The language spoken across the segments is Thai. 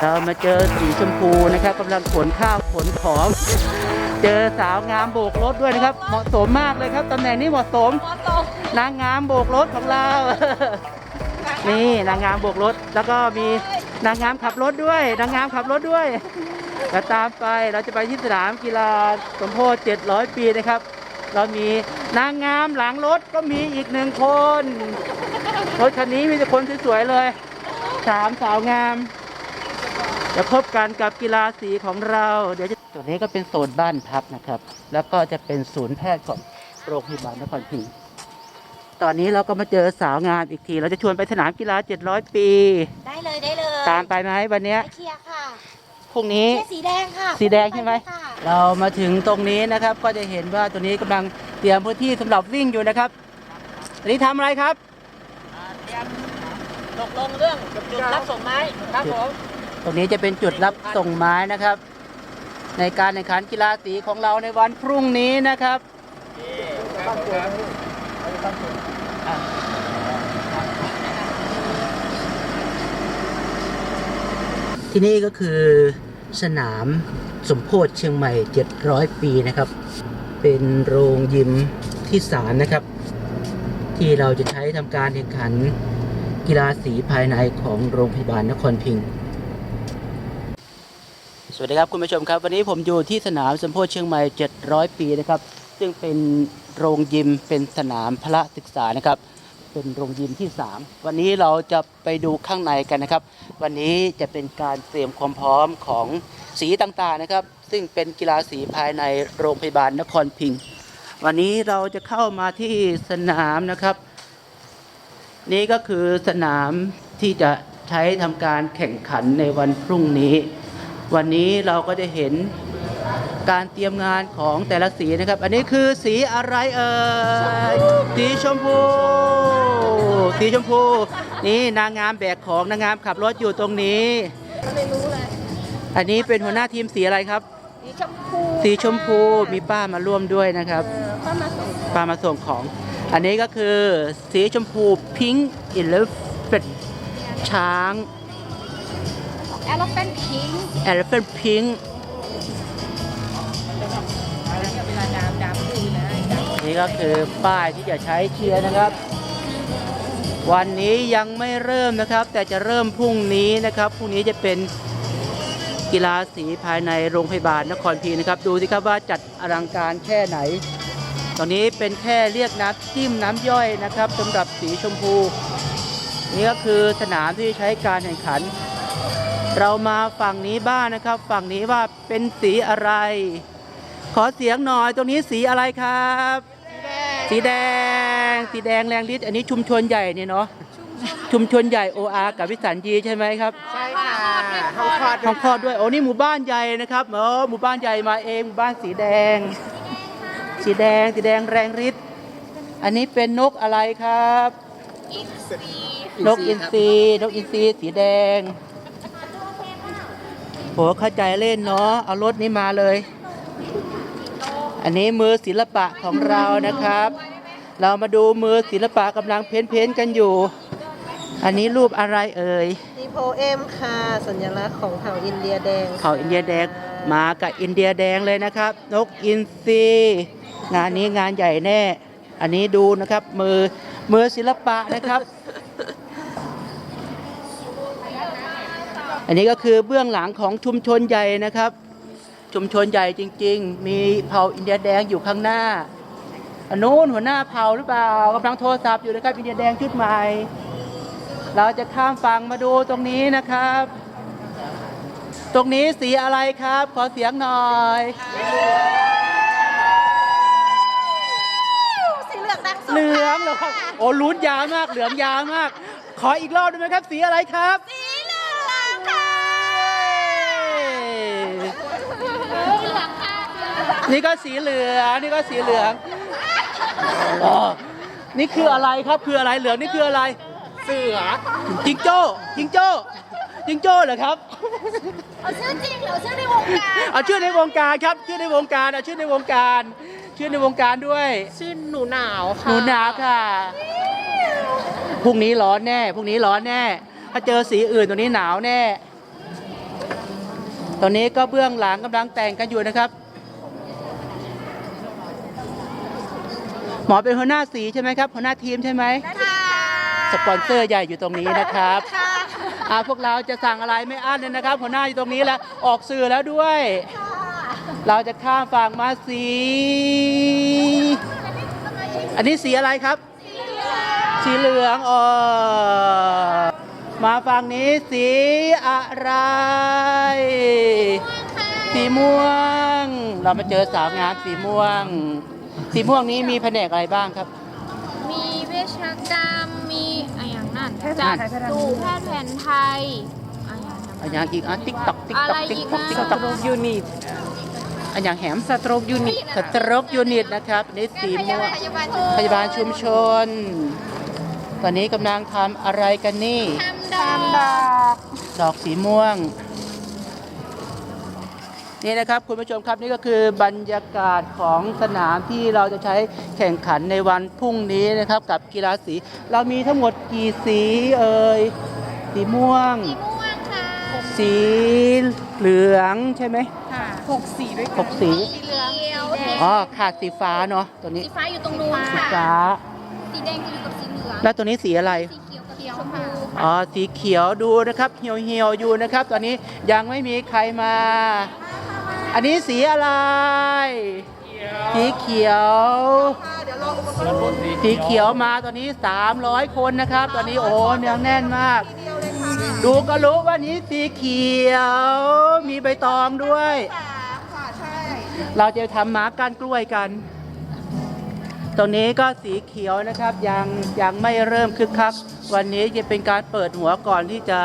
เรามาเจอสีชมพูนะครับกำลังขนข้าวขนของ เจอสาวงามโบกรถด้วยนะครับ เหมาะสมมากเลยครับตำแหน่งนี้เหมาะสมนางงามโบกรถของเรา นี่นางงามโบกรถ แล้วก็มีนางงามขับรถด้วย นางงามขับรถด้วยแล้วตามไปเราจะไปที่สนามกีฬาสมโพธิ700 ปีนะครับ เรามีนางงามหลังรถก็มีอีกหนึ่งคนรถคันนี้มีแต่คนสวยๆเลยสามสาวงาม จะพบกันกับกีฬาสีของเรา เดี๋ยวจะตัวนี้ก็เป็นโซนบ้านพักนะครับ แล้วก็จะเป็นศูนย์แพทย์ของโรงพยาบาลนครพิงค์ตอนนี้เราก็มาเจอสาวงามอีกที เราจะชวนไปสนามกีฬา 700 ปี ได้เลยได้เลยตามไปไหมวันเนี้ยไปเคลียร์ค่ะพรุ่งนี้ เชียร์สีแดงค่ะสีแดงใช่ไหม ปค่ะ เรามาถึงตรงนี้นะครับ ก็จะเห็นว่าตัวนี้กำลังเตรียมพื้นที่สำหรับวิ่งอยู่นะครับอันนี้ทำอะไรครับ ตกลงเรื่องจุดรับส่งไม้ครับผมต รงนี้จะเป็นจุดรับส่งไม้นะครับ ในการแข่งขันกีฬาสีของเราในวันพรุ่งนี้นะครับที่นี่ก็คือสนามสมโพธิเชียงใหม่ 700 ปีนะครับ เป็นโรงยิมที่สามนะครับ ที่เราจะใช้ทำการแข่งขันกีฬาสีภายในของโรงพยาบาลนครพิงค์ สวัสดีครับคุณผู้ชมครับ วันนี้ผมอยู่ที่สนามสมโพธิเชียงใหม่ 700 ปีนะครับ ซึ่งเป็นโรงยิมเป็นสนามพละศึกษานะครับ เป็นโรงยิมที่ 3 วันนี้เราจะไปดูข้างในกันนะครับ วันนี้จะเป็นการเตรียมความพร้อมของสีต่างๆนะครับ ซึ่งเป็นกีฬาสีภายในโรงพยาบาลนครพิงค์วันนี้เราจะเข้ามาที่สนามนะครับ นี่ก็คือสนามที่จะใช้ทำการแข่งขันในวันพรุ่งนี้ วันนี้เราก็จะเห็นการเตรียมงานของแต่ละสีนะครับ อันนี้คือสีอะไรเอ่ยสีชมพู สีชมพู นี่นางงามแบกของนางงามขับรถอยู่ตรงนี้ ไม่รู้เลย อันนี้เป็นหัวหน้าทีมสีอะไรครับ สีชมพูสีชมพูมีป้ามาร่วมด้วยนะครับเออเข้ามาส่งป้ามาส่งของ อันนี้ก็คือสีชมพูพิงค์อิเลฟเฟตช้าง แอลเป็นพิงแอลเฟนพิงค์เวลาดามดามดูนะนี่ก็คือป้ายที่จะใช้เชียร์นะครับ วันนี้ยังไม่เริ่มนะครับ แต่จะเริ่มพรุ่งนี้นะครับพรุ่งนี้จะเป็นกีฬาสีภายในโรงพยาบาลนครพีนะครับ ดูสิครับว่าจัดอลังการแค่ไหน ตอนนี้เป็นแค่เรียกน้ำจิ้มน้ำย่อยนะครับสำหรับสีชมพู นี่ก็คือสนามที่ใช้การแข่งขัน เรามาฝั่งนี้บ้างนะครับ ฝั่งนี้ว่าเป็นสีอะไร ขอเสียงหน่อยตรงนี้สีอะไรครับ สีแดง สีแดงแรงฤทธิ์อันนี้ชุมชนใหญ่เนี่ยเนาะชุมชนใหญ่โออากับวิสันยีใช่ไหมครับใช่ค่ะห้องคลอดท้องคลอดด้วยโอ้นี่หมู่บ้านใหญ่นะครับเออหมู่บ้านใหญ่มาเองหมู่บ้านสีแดง สีแดงสีแดงแรงฤทธิ์อันนี้เป็นนกอะไรครับนกอินทรีนกอินทรีสีแดงโหเข้าใจเล่นเนาะเอารถนี้มาเลย อันนี้มือศิลปะของเรานะครับ เรามาดูมือศิลปะกำลังเพ้นเพ้นๆกันอยู่ อันนี้รูปอะไรเอ่ยดีโพเอมค่ะสัญลักษณ์ของเผ่าอินเดียแดงเขาอินเดียแดงมากับอินเดียแดงเลยนะครับ นกอินทรีงานนี้งานใหญ่แน่ อันนี้ดูนะครับมือมือศิลปะนะครับ อันนี้ก็คือเบื้องหลังของชุมชนใหญ่นะครับ ชุมชนใหญ่จริง ๆ มีเผ่าอินเดียแดงอยู่ข้างหน้าอันนู้นหัวหน้าเผ่าหรือเปล่ากำลังโทรศัพท์อยู่นะครับอินเดียแดงชุดใหม่ เราจะข้ามฝั่งมาดูตรงนี้นะครับ ตรงนี้สีอะไรครับ ขอเสียงหน่อยสีเหลืองดังสุดเหลืองเหรอครับโอ้ลุ้นยาวมากเหลืองยาวมาก ขออีกรอบได้ไหมครับ สีอะไรครับสี นี่ก็สีเหลืองนี่ก็สีเหลืองอ๋อนี่คืออะไรครับคืออะไรเหลืองนี่คืออะไร เสือจิงโจ้จิงโจ้จิงโจ้เหรอครับ เอาชื่อจริงหรือเอาชื่อในวงการ เอาชื่อในวงการครับชื่อในวงการเอาชื่อในวงการ ชื่อในวงการด้วย ชื่อหนูหนาวหค่ะนูหนาวค่ะพรุ่งนี้ร้อนแน่พรุ่งนี้ร้อนแน่ ถ้าเจอสีอื่นตัวนี้หนาวแน่ ตอนนี้ก็เบื้องหลังกำลังแต่งกันอยู่นะครับ หมอเป็นหัวหน้าสีใช่ไหมครับหัวหน้าทีมใช่ไหมค่ะสปอนเซอร์ใหญ่อยู่ตรงนี้นะครับค่ะอ่าพวกเราจะสั่งอะไรไม่อั้นเลยนะครับ หัวหน้าอยู่ตรงนี้แล้วออกสื่อแล้วด้วย เราจะข้ามฝั่งมาสี อันนี้สีอะไรครับ สีเหลืองอ๋อมาฝั่งนี้สีอะไร สีม่วง เรามาเจอสาวงามสีม่วง สีม่วงนี้มีแผนกอะไรบ้างครับ มีเวชกรรม มีอะไรอย่างนั้นนั่จัดนดูแพทย์แผนไทยอะไรอย่างนั้น อันอย่างอีกอะติ๊กตอกติ๊กอะตอไรกติ๊กอีกตอกนะติ๊กตอกยูนิตอันอย่างแหมสโตรกยูนิตสตรกยูนิตนะครับนี่สีม่วงพยาบาลพยาบาลชุมชน ตอนนี้กำลังทำอะไรกันนี่ ทำดอก ดอกสีม่วง นี่นะครับคุณผู้ชมครับนี่ก็คือบรรยากาศของสนามที่เราจะใช้แข่งขันในวันพรุ่งนี้นะครับกับกีฬาสี เรามีทั้งหมดกี่สีเอ่ยสีม่วง สีม่วงค่ะสีเหลืองใช่ไหมหกสีด้วยหกสีสีเหลืองสีแดงอ๋อขาดสีฟ้าเนาะตัวนี้สีฟ้าอยู่ตรงนู้นสีค่ะ ฟ้า สีแดงจะอยู่กับสีเหลืองแล้วตัวนี้สีอะไร สีเขียวกับสีชมพูอ๋อสีเขียวดูนะครับเหี่ยวเหี่ยวๆอยู่นะครับ ตอนนี้ยังไม่มีใครมา อันนี้สีอะไร สีเขียว สีเขียวมาตอนนี้ 300 คนนะครับ ตอนนี้โอ้โหเนืองแน่นมาก ดูก็รู้ว่านี้สีเขียว มีใบตองด้วย เราจะทำหมาก้านกล้วยกัน ตรงนี้ก็สีเขียวนะครับ ยังยังไม่เริ่มคึกคัก วันนี้จะเป็นการเปิดหัวก่อนที่จะ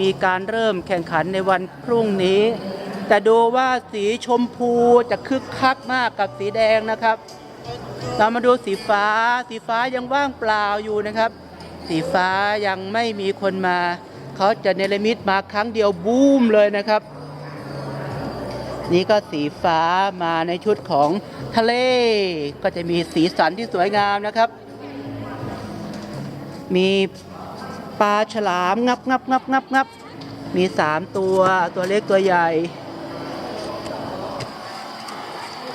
มีการเริ่มแข่งขันในวันพรุ่งนี้ แต่ดูว่าสีชมพูจะคึกคักมากกับสีแดงนะครับ เรามาดูสีฟ้า สีฟ้ายังว่างเปล่าอยู่นะครับ สีฟ้ายังไม่มีคนมา เขาจะเนรมิตมาครั้งเดียวบูมเลยนะครับ นี่ก็สีฟ้ามาในชุดของทะเล ก็จะมีสีสันที่สวยงามนะครับ มีปลาฉลามงับงับงับงับงับมีสามตัวตัวเล็กตัวใหญ่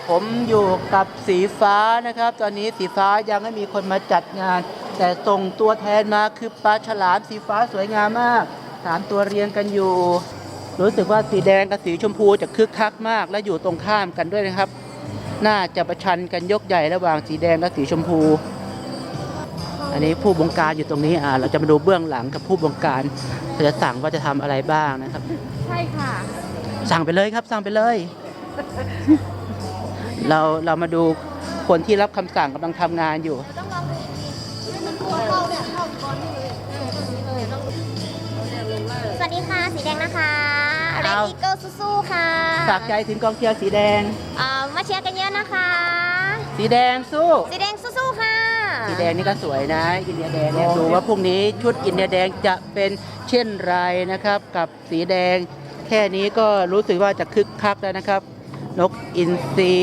ผมอยู่กับสีฟ้านะครับ ตอนนี้สีฟ้ายังไม่มีคนมาจัดงาน แต่ส่งตัวแทนมาคือปลาฉลามสีฟ้าสวยงามมากสามตัวเรียงกันอยู่ รู้สึกว่าสีแดงกับสีชมพูจะคึกคักมาก และอยู่ตรงข้ามกันด้วยนะครับ น่าจะประชันกันยกใหญ่ระหว่างสีแดงกับสีชมพู อันนี้ผู้บงการอยู่ตรงนี้อ่าเราจะมาดูเบื้องหลังกับผู้บงการเราจะสั่งว่าจะทำอะไรบ้างนะครับ ใช่ค่ะ สั่งไปเลยครับสั่งไปเลย เราเรามาดูคนที่รับคำสั่งกำลังทำงานอยู่สวัสดีค่ะ สีแดงนะคะเรเอาดอีเกิลสู้ๆค่ะฝากใจถึงกองเชียร์สีแดงอ่ามาเชียร์กันเยอะนะคะ สีแดงสู้ สีแดงสู้ๆค่ะ สีแดงนี่ก็สวยนะ อินเดียแดงเนี่ยดูว่าพรุ่งนี้ชุดอินเดียแดงจะเป็นเช่นไรนะครับ กับสีแดง แค่นี้ก็รู้สึกว่าจะคึกคักแล้วนะครับ นกอินทรี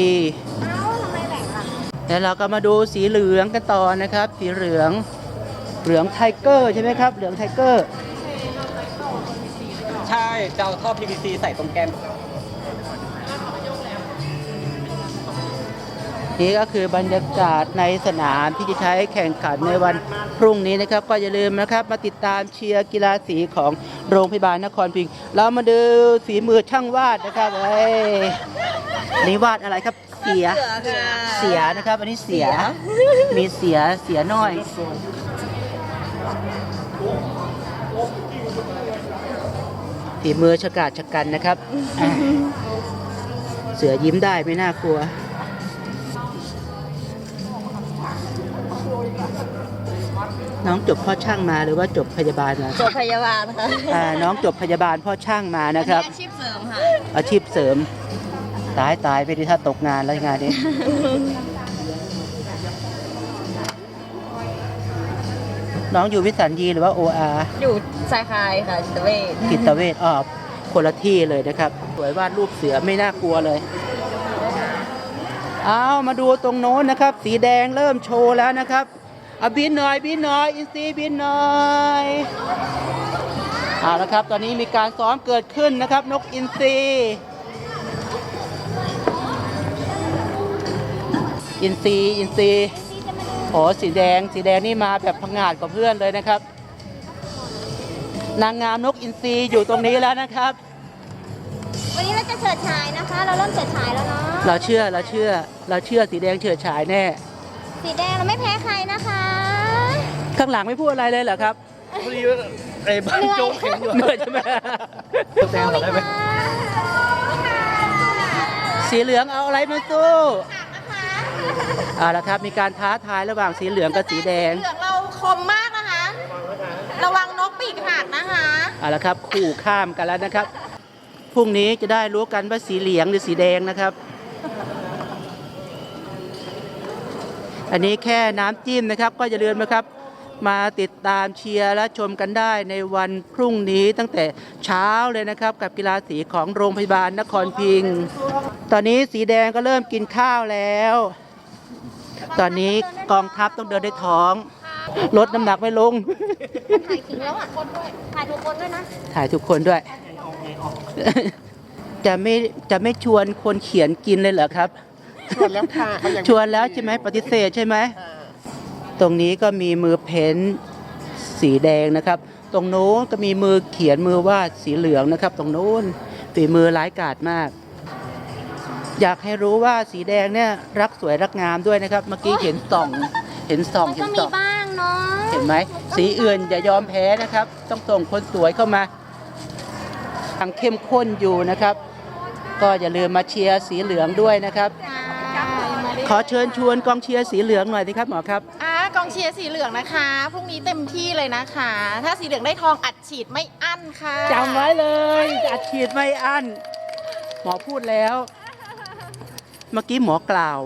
แล้วเราก็มาดูสีเหลืองกันต่อนะครับ สีเหลือง เหลืองไทเกอร์ใช่ไหมครับ เหลืองไทเกอร์ ใช่จะเอาท่อ PVC ใส่ตรงแกนนี่ก็คือบรรยากาศในสนามที่จะใช้แข่งขันในวันพรุ่งนี้นะครับ ก็อย่าลืมนะครับ มาติดตามเชียร์กีฬาสีของโรงพยาบาลนครพิงค์เรามาดูฝีมือช่างวาดนะครับเอ้ ยนี่วาดอะไรครับ เสีย เสียนะครับ อันนี้เสีย มีเสีย เสียน้อย ฝีมือฉกาจฉกันนะครับอะเสือยิ้มได้ไม่น่ากลัว น้องจบพ่อช่างมาหรือว่าจบพยาบาลมาจบพยาบาลค่ะอ่าน้องจบพยาบาลพ่อช่างมานะครับ อาชีพเสริมค่ะ อาชีพเสริม ตายตายไปดิถ้าตกงานแล้วงานนี้ น้องอยู่วิสัญญีหรือว่า OR อยู่สายคายค่ะจิตเวชกิตเวชออบคนละที่เลยนะครับ สวยวาดรูปเสือไม่น่ากลัวเลย เอามาดูตรงโน้นนะครับ สีแดงเริ่มโชว์แล้วนะครับเอาบินหน่อยบินหน่อยอินซีบินหน่อยเอาละครับ ตอนนี้มีการซ้อมเกิดขึ้นนะครับ นกอินทรี อินทรีอินทรีโอ้สีแดง สีแดงนี่มาแบบพังงาดกว่าเพื่อนเลยนะครับ นางงามนกอินทรีอยู่ตรงนี้แล้วนะครับ วันนี้เราจะเฉิดฉายนะคะ เราเริ่มเฉิดฉายแล้วเนาะเราเชื่อเราเชื่อ เราเชื่อสีแดงเฉิดฉายแน่ สีแดงเราไม่แพ้ใครนะคะ ข้างหลังไม่พูดอะไรเลยเหรอครับพอดีว่าไอ้บ้านโจ๊กเห็นอยู่เหนื่อยใช่ไหมแซงเขาได้ไหมสีเหลืองเอาอะไรมาสู้ เอาละครับมีการท้าทายระหว่างสีเหลืองกับสีแดงเหลืองเราคมมากนะคะ ระวังนกปีกหักนะคะเอาละครับคู่ข้ามกันแล้วนะครับพรุ่งนี้จะได้รู้กันว่าสีเหลืองหรือสีแดงนะครับ อันนี้แค่น้ำจิ้มนะครับ ก็อย่าลืมนะครับ มาติดตามเชียร์และชมกันได้ในวันพรุ่งนี้ตั้งแต่เช้าเลยนะครับ กับกีฬาสีของโรงพยาบาลนครพิงค์ตอนนี้สีแดงก็เริ่มกินข้าวแล้ว ตอนนี้กองทัพต้องเดินด้วยท้อง ลดน้ำหนักไม่ลง ถ่ายขิงแล้วอะถ่ายทุกคนด้วยนะถ่ายทุกคนด้วย จะไม่จะไม่ชวนคนเขียนกินเลยเหรอครับ ชวนแล้วค่ะเขายังชวนแล้วใช่ไหมปฏิเสธใช่ไหมตรงนี้ก็มีมือเพ้นท์สีแดงนะครับ ตรงโน้นก็มีมือเขียนมือวาดสีเหลืองนะครับ ตรงโน้นฝีมือร้ายกาจมาก อยากให้รู้ว่าสีแดงเนี่ยรักสวยรักงามด้วยนะครับ เมื่อกี้เห็นส่อง เห็นส่องมันเห็ก็นมีส่อง บ้างเนาะเห็นไหมสีอื่นอย่ายอมแพ้นะครับ ต้องส่งคนสวยเข้ามาทางเข้มข้นอยู่นะครับ ก็อย่าลืมมาเชียร์สีเหลืองด้วยนะครับขอเชิญชวนกองเชียร์สีเหลืองหน่อยสิครับหมอครับ อ่ากองเชียร์สีเหลืองนะคะพรุ่งนี้เต็มที่เลยนะคะ ถ้าสีเหลืองได้ทองอัดฉีดไม่อั้นค่ะจำไว้เลยอัดฉีดไม่อั้นหมอพูดแล้ว เมื่อกี้หมอกล่าว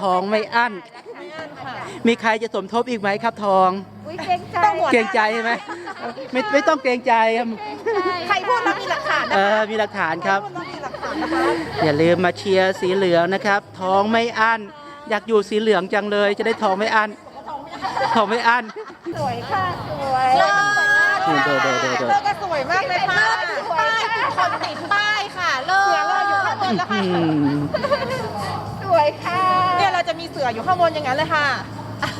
ทองไม่อั้น มีใครจะสมทบอีกไหมครับทอง อุ้ยเกรงใจเกรงใจใช่ไหมไม่ไม่ต้องเกรงใจครับใครพูดแล้วมีหลักฐานเอนะคะอมีหลักฐานครับพูดแล้วมีหลักฐานนะคะอย่าลืมมาเชียร์สีเหลืองนะครับทองไม่อั้น อยากอยู่สีเหลืองจังเลย จะได้ทองไม่อั้นทองไม่อั้นสวยค่ะสวยโดดโดดโดดโดดเลิกก็สวยมากเลยค่ะป้ายติดคนติดป้ายค่ะเลิก เสือเราอยู่ข้างบนแล้วอืค่ะมสวยค่ะเนี่ยเราจะมีเสืออยู่ข้างบนอย่างนั้นเลยค่ะ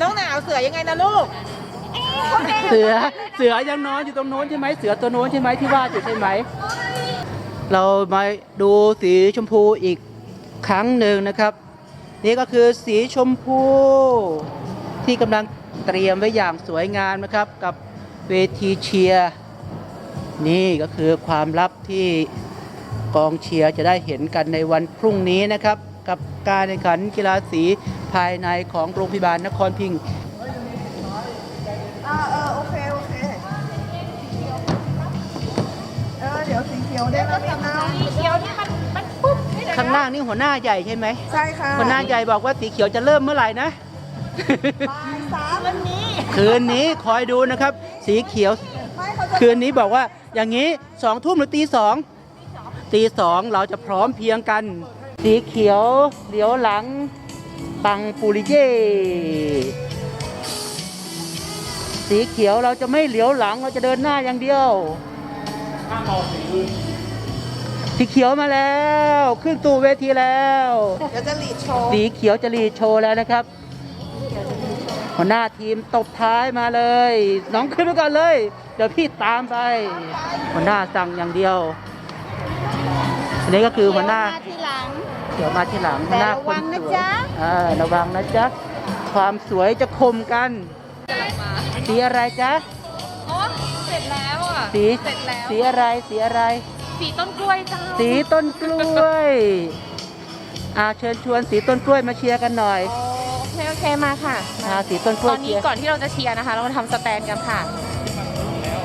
น้องหนาวเสือยังไงนะลูกเสือเสือยังนอนอยู่ตรงโน้นใช่ไหมเสือตัวโน้นใช่ไหมที่ว่าอยู่ใช่ไหม เรามาดูสีชมพูอีกครั้งหนึ่งนะครับ นี่ก็คือสีชมพู ที่กำลังเตรียมไว้อย่างสวยงามนะครับ กับเวทีเชียร์นี่ก็คือความลับที่ กองเชียร์จะได้เห็นกันในวันพรุ่งนี้นะครับ กับการแข่งขันกีฬาสีภายในของโรงพยาบาลนครพิงค์สีเขียวที่มันมันปุ๊บนี่เลยข้างล่างนี่หัวหน้าใหญ่ใช่ไหมใช่ค่ะหัวหน้าใหญ่บอกว่าสีเขียวจะเริ่มเมื่อไหร่นะสามวันนี้คืนนี้คอยดูนะครับ สีเขียวคืนนี้บอกว่าอย่างนี้สองทุ่มหรือตีสอง ตีสองเราจะพร้อมเพรียงกัน สีเขียวเหลียวหลัง ปังปูริเย่สีเขียวเราจะไม่เหลียวหลังเราจะเดินหน้าอย่างเดียวสีเขียวมาแล้วขึ้นตู่เวทีแล้วเดี๋ยวจะหลีดโชว์สีเขียวจะรีดโชว์แล้วนะครับหัวหน้าทีมตบท้ายมาเลย น้องขึ้นไปก่อนเลย เดี๋ยวพี่ตามไปหัวหน้าสั่งอย่างเดียว อันนี้ก็คือหัวหน้ามาทีหลัง เดี๋ยวมาทีหลังหัวหน้าคนแต่ระวังนะสวยจ๊ะ อ่าระวังนะจ๊ะ ความสวยจะคมกัน สีอะไรจ๊ะ อ๋อเสร็จแล้วอะ สีเสร็จแล้ว สีอะไรสีอะไร สีต้นกล้วยเจ้าสีต้นกล้วยอาเชิญชวนสีต้นกล้วยมาเชียร์กันหน่อยโอเคโอเคมาค่ะอาสีต้นกล้ตวอยนเชีนี้ยร์ก่อนที่เราจะเชียร์นะคะ เรามาทำสแตนกันค่ะ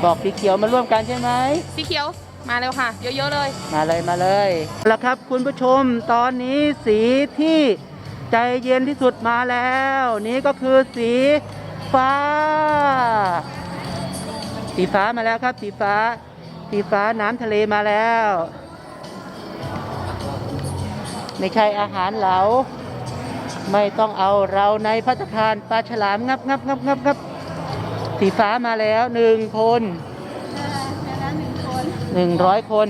บอกสีเขียวมาร่วมกันใช่ไหมสีเขียว มาเร็วค่ะ เยอะๆเลย มาเลยมาเลยแล้วครับคุณผู้ชมตอนนี้สีที่ใจเย็นที่สุดมาแล้ว นี่ก็คือสีฟ้า สีฟ้ามาแล้วครับ สีฟ้า สีฟ้าน้ำทะเลมาแล้ว ไม่ใช่อาหารเหลาไม่ต้องเอาเราในพัตตาคารปลาฉลามงับงับงับงับงับสีฟ้ามาแล้วหนึ่งคน หนึ่งร้อยคน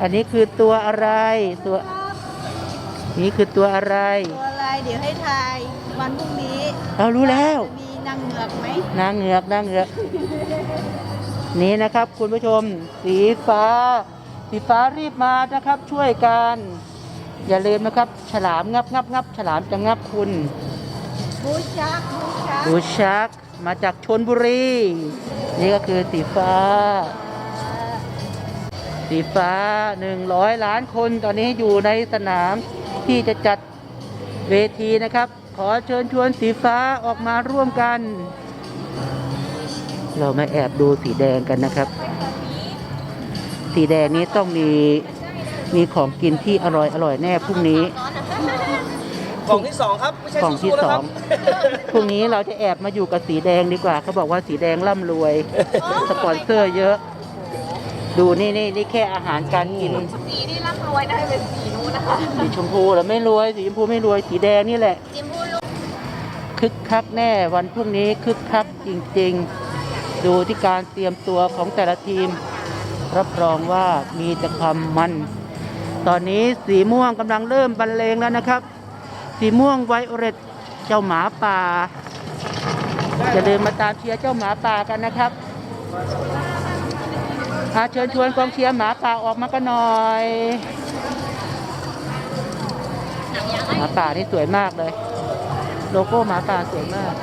อันนี้คือตัวอะไรตัว นี่คือตัวอะไร ตัวอะไรเดี๋ยวให้ทายวันพรุ่งนี้เรารู้แล้วมีนางเหงือกไหมนางเหงือกนางเหงือก นี่นะครับ คุณผู้ชม สีฟ้า สีฟ้ารีบมานะครับ ช่วยกัน อย่าลืมนะครับ ฉลามงับงับงับฉลามจะงับคุณ บูชักบูชักดูชักมาจากชนบุรี นี่ก็คือสีฟ้า สีฟ้า 100 ล้านคนตอนนี้อยู่ในสนามที่จะจัดเวทีนะครับ ขอเชิญชวนสีฟ้าออกมาร่วมกัน เรามาแอบดูสีแดงกันนะครับ สีแดงนี้ต้องมีมีของกินที่อร่อยอร่อยแน่พรุ่งนี้ กล่องที่สองครับไม่ใช่กล่องที่สู้ๆนะสคอรังบพรุ่งนี้เราจะแอบมาอยู่กับสีแดงดีกว่า เขาบอกว่าสีแดงร่ำรวย สปอนเซอร์เยอะ ดูนี่นี่นี่แค่อาหารการกิน สีที่ร่ำรวยได้เป็นสีนู้นนะคะสีชมพูแล้วไม่รวย สีชมพูไม่รวย สีแดงนี่แหละ จิมพูลูกคึกคักแน่วันพรุ่งนี้คึกคักจริงๆ ดูที่การเตรียมตัวของแต่ละทีม รับรองว่ามีแต่ความมัน ตอนนี้สีม่วงกำลังเริ่มบรรเลงแล้วนะครับ สีม่วงไวโอเลตเจ้าหมาป่าอย่าลืมมาตามเชียร์เจ้าหมาป่ากันนะครับ อาเชิญชวนกองเชียร์หมาป่าออกมากันหน่อยหมาป่านี่สวยมากเลย โลโก้หมาป่าสวยมาก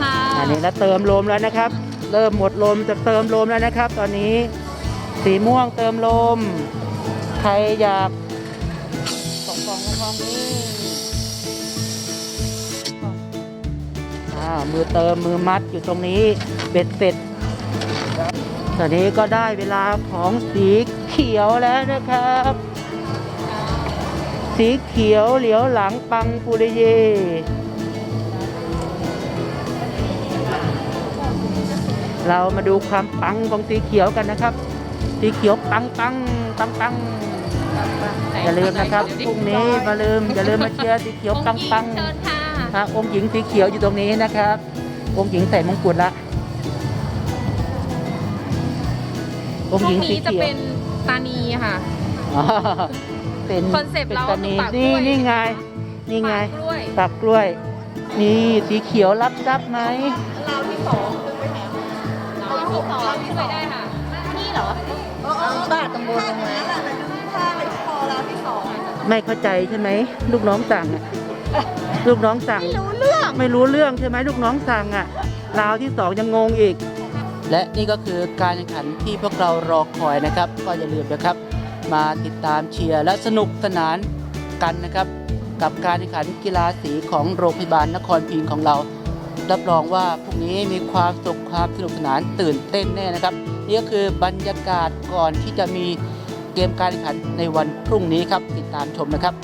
ค่ะอันนี้แล้วเติมลมแล้วนะครับ เริ่มหมดลมจะเติมลมแล้วนะครับ ตอนนี้สีม่วงเติมลม ใครอยากสองฟองฟองนี้อ่ามือเติมมือมัดอยู่ตรงนี้เบ็ดเสร็จ ตอนนี้ก็ได้เวลาของสีเขียวแล้วนะครับ สีเขียวเหลียวหลังปังปุริเยเรามาดูความปังของสีเขียวกันนะครับ สีเขียวปังปังปังปังอย่าลืมนะครับพรุ่งนี้มาลืมอย่าลืมมาเชียร์สีเขียวปังปังเชิญค่ะฮะองค์หญิงสีเขียวอยู่ตรงนี้นะครับ องค์หญิงใส่มงกุฎละ องค์หญิงสีนี้จะเขียวเป็นตานีค่ะ อ๋อเป็นคอนเซปต์เราป็นตคือปากกล้นี่วยนี่ไง นี่ไง ปากกล้วยปากกล้วย นี่สีเขียวรับทรัพย์ไหมเราที่สองคือไปแถวเราที่สองช่วยได้ค่ะ นี่เหรอบ้าตำบลลงมาไม่เข้าใจใช่ไหมลูกน้องสั่งอะลูกน้องสั่งรู้เรื่อง ไม่รู้เรื่องใช่ไหมลูกน้องสั่งอะราวที่สองยังงงอีก และนี่ก็คือการแข่งขันที่พวกเรารอคอยนะครับ ก็อย่าลืมนะครับ มาติดตามเชียร์และสนุกสนานกันนะครับ กับการแข่งขันกีฬาสีของโรงพยาบาลนครพิงของเรา รับรองว่าพรุ่งนี้มีความสุขความสนุกสนานตื่นเต้นแน่นะครับนี่ก็คือบรรยากาศก่อนที่จะมีเกมการแข่งขันในวันพรุ่งนี้ครับติดตามชมนะครับ